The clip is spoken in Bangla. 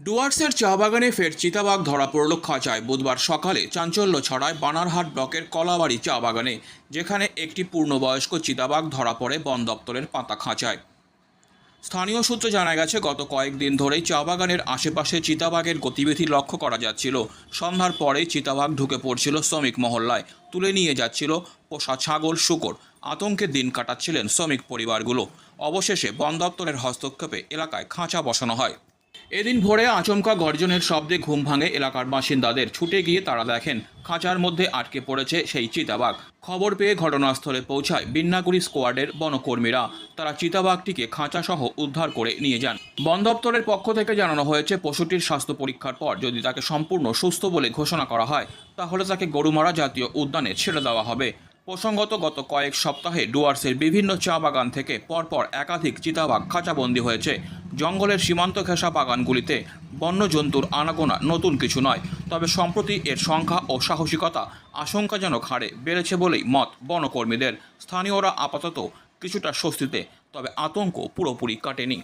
ডুয়ার্সের চা বাগানে ফের চিতাবাঘ ধরা পড়ল খাঁচায়। বুধবার সকালে চাঞ্চল্য ছড়ায় বানারহাট ব্লকের কলাবাড়ি চা বাগানে, যেখানে একটি পূর্ণবয়স্ক চিতাবাঘ ধরা পড়ে বন দপ্তরের পাতা খাঁচায়। স্থানীয় সূত্রে জানা গেছে, গত কয়েকদিন ধরেই চা বাগানের আশেপাশে চিতাবাঘের গতিবিধি লক্ষ্য করা যাচ্ছিল। সন্ধ্যার পরেই চিতাবাঘ ঢুকে পড়ছিল শ্রমিক মহল্লায়, তুলে নিয়ে যাচ্ছিল পোষা ছাগল শুকর। আতঙ্কে দিন কাটাচ্ছিলেন শ্রমিক পরিবারগুলো। অবশেষে বন দপ্তরের হস্তক্ষেপে এলাকায় খাঁচা বসানো হয়। এদিন ভোরে আচমকা গর্জনের শব্দে ঘুম ভাঙে এলাকার বাসিন্দাদের। ছুটে গিয়ে তারা দেখেন, খাঁচার মধ্যে আটকে পড়েছে সেই চিতাবাঘ। খবর পেয়ে ঘটনাস্থলে পৌঁছায় বিন্নাগুড়ি স্কোয়াডের বনকর্মীরা। তারা চিতাবাঘটিকে খাঁচাসহ উদ্ধার করে নিয়ে যান। বন দপ্তরের পক্ষ থেকে জানানো হয়েছে, পশুটির স্বাস্থ্য পরীক্ষার পর যদি তাকে সম্পূর্ণ সুস্থ বলে ঘোষণা করা হয়, তাহলে তাকে গরুমারা জাতীয় উদ্যানে ছেড়ে দেওয়া হবে। প্রসঙ্গত, গত কয়েক সপ্তাহে ডুয়ার্সের বিভিন্ন চা বাগান থেকে পরপর একাধিক চিতাবাঘ খাঁচাবন্দি হয়েছে। জঙ্গলের সীমান্ত ঘেঁষা বাগানগুলিতে বন্যজন্তুর আনাগোনা নতুন কিছু নয়। তবে সম্প্রতি এর সংখ্যা ও সাহসিকতা আশঙ্কাজনক হারে বেড়েছে বলেই মত বনকর্মীদের। স্থানীয়রা আপাতত কিছুটা স্বস্তিতে, তবে আতঙ্ক পুরোপুরি কাটেনি।